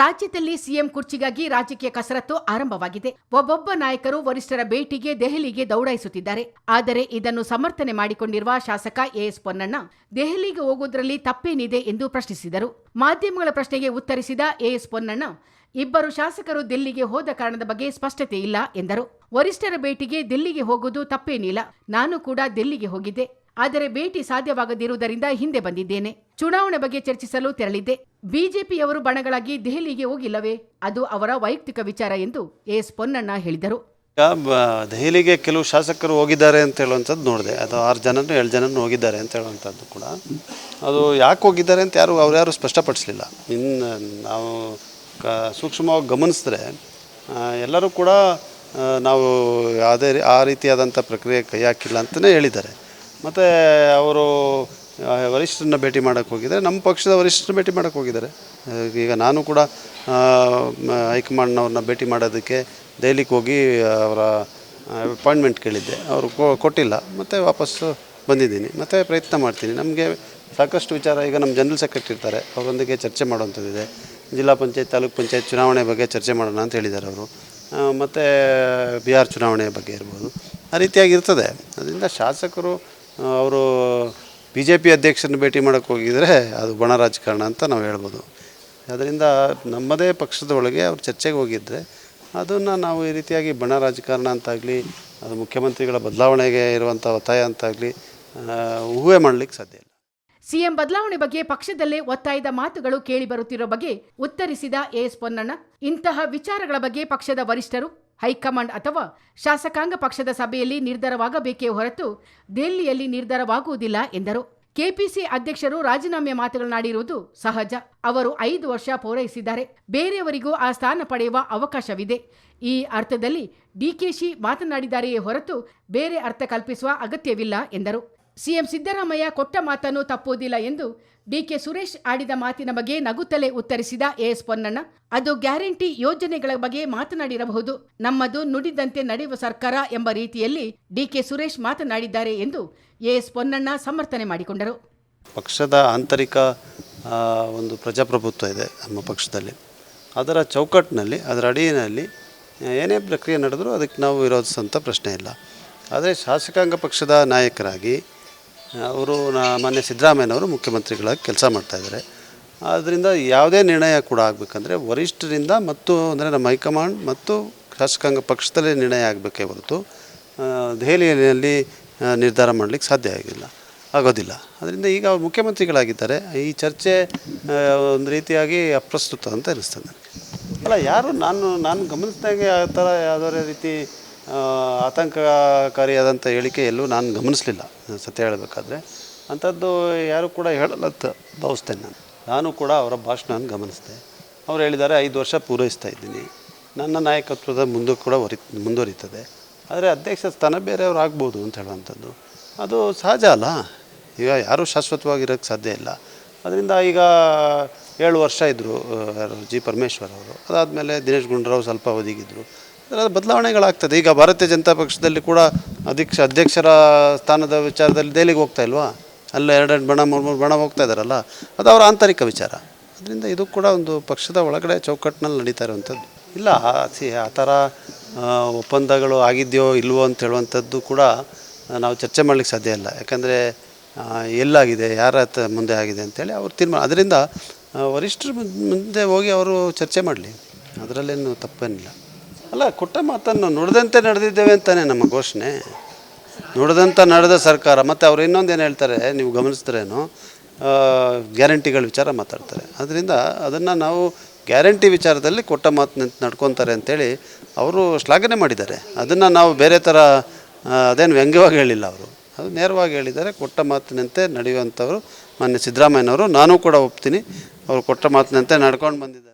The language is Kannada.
ರಾಜ್ಯದಲ್ಲಿ ಸಿಎಂ ಕುರ್ಚಿಗಾಗಿ ರಾಜಕೀಯ ಕಸರತ್ತು ಆರಂಭವಾಗಿದೆ. ಒಬ್ಬೊಬ್ಬ ನಾಯಕರು ವರಿಷ್ಠರ ಭೇಟಿಗೆ ದೆಹಲಿಗೆ ದೌಡಾಯಿಸುತ್ತಿದ್ದಾರೆ. ಆದರೆ ಇದನ್ನು ಸಮರ್ಥನೆ ಮಾಡಿಕೊಂಡಿರುವ ಶಾಸಕ ಎಎಸ್ ಪೊನ್ನಣ್ಣ, ದೆಹಲಿಗೆ ಹೋಗುವುದರಲ್ಲಿ ತಪ್ಪೇನಿದೆ ಎಂದು ಪ್ರಶ್ನಿಸಿದರು. ಮಾಧ್ಯಮಗಳ ಪ್ರಶ್ನೆಗೆ ಉತ್ತರಿಸಿದ ಎಎಸ್ ಪೊನ್ನಣ್ಣ, ಇಬ್ಬರು ಶಾಸಕರು ದಿಲ್ಲಿಗೆ ಹೋದ ಕಾರಣದ ಬಗ್ಗೆ ಸ್ಪಷ್ಟತೆ ಇಲ್ಲ ಎಂದರು. ವರಿಷ್ಠರ ಭೇಟಿಗೆ ದಿಲ್ಲಿಗೆ ಹೋಗುವುದು ತಪ್ಪೇನಿಲ್ಲ. ನಾನು ಕೂಡ ದಿಲ್ಲಿಗೆ ಹೋಗಿದ್ದೆ. ಆದರೆ ಭೇಟಿ ಸಾಧ್ಯವಾಗದಿರುವುದರಿಂದ ಹಿಂದೆ ಬಂದಿದ್ದೇನೆ. ಚುನಾವಣೆ ಬಗ್ಗೆ ಚರ್ಚಿಸಲು ತೆರಳಿದ್ದೆ. ಬಿಜೆಪಿಯವರು ಬಣಗಳಾಗಿ ದೆಹಲಿಗೆ ಹೋಗಿಲ್ಲವೇ? ಅದು ಅವರ ವೈಯಕ್ತಿಕ ವಿಚಾರ ಎಂದು ಎಸ್ ಪೊನ್ನಣ್ಣ ಹೇಳಿದರು. ದೆಹಲಿಗೆ ಕೆಲವು ಶಾಸಕರು ಹೋಗಿದ್ದಾರೆ ಅಂತ ಹೇಳುವಂಥದ್ದು ನೋಡಿದೆ. ಅದು ಆರು ಜನನು ಏಳು ಜನನು ಹೋಗಿದ್ದಾರೆ ಅಂತ ಹೇಳುವಂಥದ್ದು ಕೂಡ. ಅದು ಯಾಕೆ ಹೋಗಿದ್ದಾರೆ ಅಂತ ಯಾರು ಅವ್ರು ಯಾರು ಸ್ಪಷ್ಟಪಡಿಸಲಿಲ್ಲ. ಇನ್ನು ನಾವು ಕ, ಸೂಕ್ಷ್ಮವಾಗಿ ಗಮನಿಸಿದ್ರೆ ಎಲ್ಲರೂ ಕೂಡ ನಾವು ಯಾವುದೇ ಆ ರೀತಿಯಾದಂಥ ಪ್ರಕ್ರಿಯೆ ಕೈ ಹಾಕಿಲ್ಲ ಅಂತಲೇ ಹೇಳಿದ್ದಾರೆ. ಮತ್ತು ಅವರು ವರಿಷ್ಠರನ್ನ ಭೇಟಿ ಮಾಡೋಕ್ಕೆ ಹೋಗಿದ್ದಾರೆ. ನಮ್ಮ ಪಕ್ಷದ ವರಿಷ್ಠರನ್ನ ಭೇಟಿ ಮಾಡೋಕ್ಕೆ ಹೋಗಿದ್ದಾರೆ. ಈಗ ನಾನು ಕೂಡ ಹೈಕಮಾಂಡ್ನವ್ರನ್ನ ಭೇಟಿ ಮಾಡೋದಕ್ಕೆ ದೆಹಲಿಗೆ ಹೋಗಿ ಅವರ ಅಪಾಯಿಂಟ್ಮೆಂಟ್ ಕೇಳಿದ್ದೆ. ಅವರು ಕೊಟ್ಟಿಲ್ಲ. ಮತ್ತು ವಾಪಸ್ಸು ಬಂದಿದ್ದೀನಿ. ಮತ್ತು ಪ್ರಯತ್ನ ಮಾಡ್ತೀನಿ. ನಮಗೆ ಸಾಕಷ್ಟು ವಿಚಾರ, ಈಗ ನಮ್ಮ ಜನರಲ್ ಸೆಕ್ರೆಟರಿ ಇರ್ತಾರೆ. ಅವರೊಂದಿಗೆ ಚರ್ಚೆ ಮಾಡುವಂಥದ್ದಿದೆ. ಜಿಲ್ಲಾ ಪಂಚಾಯತ್, ತಾಲೂಕು ಪಂಚಾಯತ್ ಚುನಾವಣೆ ಬಗ್ಗೆ ಚರ್ಚೆ ಮಾಡೋಣ ಅಂತ ಹೇಳಿದ್ದಾರೆ ಅವರು. ಮತ್ತು ಬಿಹಾರ್ ಚುನಾವಣೆ ಬಗ್ಗೆ ಇರ್ಬೋದು. ಆ ರೀತಿಯಾಗಿ ಇರ್ತದೆ. ಅದರಿಂದ ಶಾಸಕರು ಅವರು ಬಿ ಜೆ ಪಿ ಅಧ್ಯಕ್ಷರನ್ನ ಭೇಟಿ ಮಾಡೋಕ್ಕೆ ಹೋಗಿದರೆ ಅದು ಬಣ ರಾಜಕಾರಣ ಅಂತ ನಾವು ಹೇಳ್ಬೋದು. ಅದರಿಂದ ನಮ್ಮದೇ ಪಕ್ಷದ ಒಳಗೆ ಅವ್ರು ಚರ್ಚೆಗೆ ಹೋಗಿದ್ದರೆ ಅದನ್ನು ನಾವು ಈ ರೀತಿಯಾಗಿ ಬಣ ರಾಜಕಾರಣ ಅಂತಾಗಲಿ, ಅದು ಮುಖ್ಯಮಂತ್ರಿಗಳ ಬದಲಾವಣೆಗೆ ಇರುವಂಥ ಒತ್ತಾಯ ಅಂತಾಗಲಿ ಊಹೆ ಮಾಡಲಿಕ್ಕೆ ಸಾಧ್ಯ ಇಲ್ಲ. ಸಿಎಂ ಬದಲಾವಣೆ ಬಗ್ಗೆ ಪಕ್ಷದಲ್ಲೇ ಒತ್ತಾಯದ ಮಾತುಗಳು ಕೇಳಿ ಬರುತ್ತಿರೋ ಬಗ್ಗೆ ಉತ್ತರಿಸಿದ ಎಎಸ್ ಪೊನ್ನಣ್ಣ. ಇಂತಹ ವಿಚಾರಗಳ ಬಗ್ಗೆ ಪಕ್ಷದ ವರಿಷ್ಠರು ಹೈಕಮಾಂಡ್ ಅಥವಾ ಶಾಸಕಾಂಗ ಪಕ್ಷದ ಸಭೆಯಲ್ಲಿ ನಿರ್ಧಾರವಾಗಬೇಕೇ ಹೊರತು ದೆಹಲಿಯಲ್ಲಿ ನಿರ್ಧಾರವಾಗುವುದಿಲ್ಲ ಎಂದರು. ಕೆಪಿಸಿ ಅಧ್ಯಕ್ಷರು ರಾಜೀನಾಮೆ ಮಾತುಗಳನ್ನಾಡಿರುವುದು ಸಹಜ. ಅವರು ಐದು ವರ್ಷ ಪೂರೈಸಿದ್ದಾರೆ. ಬೇರೆಯವರಿಗೂ ಆ ಸ್ಥಾನ ಪಡೆಯುವ ಅವಕಾಶವಿದೆ. ಈ ಅರ್ಥದಲ್ಲಿ ಡಿಕೆಶಿ ಮಾತನಾಡಿದ್ದಾರೆಯೇ ಹೊರತು ಬೇರೆ ಅರ್ಥ ಕಲ್ಪಿಸುವ ಅಗತ್ಯವಿಲ್ಲ ಎಂದರು. ಸಿಎಂ ಸಿದ್ದರಾಮಯ್ಯ ಕೊಟ್ಟ ಮಾತನ್ನು ತಪ್ಪುವುದಿಲ್ಲ ಎಂದು ಡಿಕೆ ಸುರೇಶ್ ಆಡಿದ ಮಾತಿನ ಬಗ್ಗೆ ನಗುತ್ತಲೇ ಉತ್ತರಿಸಿದ ಎಎಸ್ ಪೊನ್ನಣ್ಣ. ಅದು ಗ್ಯಾರಂಟಿ ಯೋಜನೆಗಳ ಬಗ್ಗೆ ಮಾತನಾಡಿರಬಹುದು. ನಮ್ಮದು ನುಡಿದಂತೆ ನಡೆಯುವ ಸರ್ಕಾರ ಎಂಬ ರೀತಿಯಲ್ಲಿ ಡಿಕೆ ಸುರೇಶ್ ಮಾತನಾಡಿದ್ದಾರೆ ಎಂದು ಎಎಸ್ ಪೊನ್ನಣ್ಣ ಸಮರ್ಥನೆ ಮಾಡಿಕೊಂಡರು. ಪಕ್ಷದ ಆಂತರಿಕ ಒಂದು ಪ್ರಜಾಪ್ರಭುತ್ವ ಇದೆ ನಮ್ಮ ಪಕ್ಷದಲ್ಲಿ. ಅದರ ಚೌಕಟ್ಟಿನಲ್ಲಿ, ಅದರ ಅಡಿಯಲ್ಲಿ ಏನೇ ಪ್ರಕ್ರಿಯೆ ನಡೆದರೂ ಅದಕ್ಕೆ ನಾವು ವಿರೋಧಿಸುವಂಥ ಪ್ರಶ್ನೆ ಇಲ್ಲ. ಆದರೆ ಶಾಸಕಾಂಗ ಪಕ್ಷದ ನಾಯಕರಾಗಿ ಅವರು ನಾ ಮಾನ್ಯ ಸಿದ್ದರಾಮಯ್ಯನವರು ಮುಖ್ಯಮಂತ್ರಿಗಳಾಗಿ ಕೆಲಸ ಮಾಡ್ತಾಯಿದ್ದಾರೆ ಆದ್ದರಿಂದ ಯಾವುದೇ ನಿರ್ಣಯ ಕೂಡ ಆಗಬೇಕಂದ್ರೆ ವರಿಷ್ಠರಿಂದ ಮತ್ತು ಅಂದರೆ ನಮ್ಮ ಹೈಕಮಾಂಡ್ ಮತ್ತು ಶಾಸಕಾಂಗ ಪಕ್ಷದಲ್ಲೇ ನಿರ್ಣಯ ಆಗಬೇಕೇ ಹೊರತು ದೆಹಲಿಯಲ್ಲಿ ನಿರ್ಧಾರ ಮಾಡಲಿಕ್ಕೆ ಸಾಧ್ಯ ಆಗಿಲ್ಲ, ಆಗೋದಿಲ್ಲ. ಅದರಿಂದ ಈಗ ಅವ್ರು ಮುಖ್ಯಮಂತ್ರಿಗಳಾಗಿದ್ದಾರೆ. ಈ ಚರ್ಚೆ ಒಂದು ರೀತಿಯಾಗಿ ಅಪ್ರಸ್ತುತ ಅಂತ ಅನ್ನಿಸ್ತದೆ ನನಗೆ. ಅಲ್ಲ, ಯಾರು ನಾನು ನಾನು ಗಮನಿಸಿದಾಗೆ ಆ ಥರ ಯಾವುದೇ ರೀತಿ ಆತಂಕಕಾರಿಯಾದಂಥ ಹೇಳಿಕೆ ಎಲ್ಲೂ ನಾನು ಗಮನಿಸಲಿಲ್ಲ, ಸತ್ಯ ಹೇಳಬೇಕಾದ್ರೆ. ಅಂಥದ್ದು ಯಾರೂ ಕೂಡ ಹೇಳಲ್ಲ ಅಂತ ಭಾವಿಸ್ತೇನೆ ನಾನು. ನಾನು ಕೂಡ ಅವರ ಭಾಷಣ ಗಮನಿಸಿದೆ. ಅವ್ರು ಹೇಳಿದ್ದಾರೆ, ಐದು ವರ್ಷ ಪೂರೈಸ್ತಾ ಇದ್ದೀನಿ. ನನ್ನ ನಾಯಕತ್ವದ ಮುಂದೆ ಕೂಡ ವರಿ ಮುಂದುವರಿತದೆ. ಆದರೆ ಅಧ್ಯಕ್ಷ ಸ್ಥಾನ ಬೇರೆಯವ್ರು ಆಗ್ಬೋದು ಅಂತ ಹೇಳುವಂಥದ್ದು. ಅದು ಸಹಜ ಅಲ್ಲ. ಈಗ ಯಾರೂ ಶಾಶ್ವತವಾಗಿರೋಕ್ಕೆ ಸಾಧ್ಯ ಇಲ್ಲ. ಅದರಿಂದ ಈಗ ಏಳು ವರ್ಷ ಇದ್ದರು ಜಿ ಪರಮೇಶ್ವರ್ ಅವರು. ಅದಾದಮೇಲೆ ದಿನೇಶ್ ಗುಂಡೂರಾವ್ ಸ್ವಲ್ಪ ಅವಧಿಗಿದ್ದರು ಬದಲಾವಣೆಗಳಾಗ್ತದೆ. ಈಗ ಭಾರತೀಯ ಜನತಾ ಪಕ್ಷದಲ್ಲಿ ಕೂಡ ಅಧ್ಯಕ್ಷ, ಅಧ್ಯಕ್ಷರ ಸ್ಥಾನದ ವಿಚಾರದಲ್ಲಿ ದೆಹಲಿಗೆ ಹೋಗ್ತಾ ಇಲ್ವಾ? ಅಲ್ಲ ಎರಡೆರಡು ಬಣ, ಮೂರು ಮೂರು ಬಣ ಹೋಗ್ತಾ ಇದ್ದಾರಲ್ಲ ಅದು ಅವರ ಆಂತರಿಕ ವಿಚಾರ. ಅದರಿಂದ ಇದು ಕೂಡ ಒಂದು ಪಕ್ಷದ ಒಳಗಡೆ ಚೌಕಟ್ಟಿನಲ್ಲಿ ನಡೀತಾ ಇರುವಂಥದ್ದು. ಇಲ್ಲ ಸಿ, ಆ ಥರ ಒಪ್ಪಂದಗಳು ಆಗಿದೆಯೋ ಇಲ್ವೋ ಅಂತ ಹೇಳುವಂಥದ್ದು ಕೂಡ ನಾವು ಚರ್ಚೆ ಮಾಡಲಿಕ್ಕೆ ಸಾಧ್ಯ ಇಲ್ಲ. ಯಾಕಂದರೆ ಎಲ್ಲಾಗಿದೆ, ಯಾರ ಮುಂದೆ ಆಗಿದೆ ಅಂತೇಳಿ ಅವ್ರು ತೀರ್ಮಾನ. ಅದರಿಂದ ವರಿಷ್ಠರ ಮುಂದೆ ಹೋಗಿ ಅವರು ಚರ್ಚೆ ಮಾಡಲಿ. ಅದರಲ್ಲೇನು ತಪ್ಪೇನಿಲ್ಲ. ಅಲ್ಲ, ಕೊಟ್ಟ ಮಾತನ್ನು ನುಡಿದಂತೆ ನಡೆದಿದ್ದೇವೆ ಅಂತಾನೆ ನಮ್ಮ ಘೋಷಣೆ. ನುಡಿದಂಥ ನಡೆದ ಸರ್ಕಾರ, ಮತ್ತು ಅವ್ರು ಇನ್ನೊಂದೇನು ಹೇಳ್ತಾರೆ, ನೀವು ಗಮನಿಸಿದ್ರೇನು ಗ್ಯಾರಂಟಿಗಳ ವಿಚಾರ ಮಾತಾಡ್ತಾರೆ. ಅದರಿಂದ ಅದನ್ನು ನಾವು ಗ್ಯಾರಂಟಿ ವಿಚಾರದಲ್ಲಿ ಕೊಟ್ಟ ಮಾತಿನಂತೆ ನಡ್ಕೊತಾರೆ ಅಂಥೇಳಿ ಅವರು ಶ್ಲಾಘನೆ ಮಾಡಿದ್ದಾರೆ. ಅದನ್ನು ನಾವು ಬೇರೆ ಥರ ಅದೇನು ವ್ಯಂಗ್ಯವಾಗಿ ಹೇಳಿಲ್ಲ ಅವರು. ಅದು ನೇರವಾಗಿ ಹೇಳಿದ್ದಾರೆ, ಕೊಟ್ಟ ಮಾತಿನಂತೆ ನಡೆಯುವಂಥವ್ರು ಮಾನ್ಯ ಸಿದ್ದರಾಮಯ್ಯನವರು. ನಾನು ಕೂಡ ಒಪ್ತೀನಿ, ಅವರು ಕೊಟ್ಟ ಮಾತಿನಂತೆ ನಡ್ಕೊಂಡು ಬಂದಿದ್ದಾರೆ.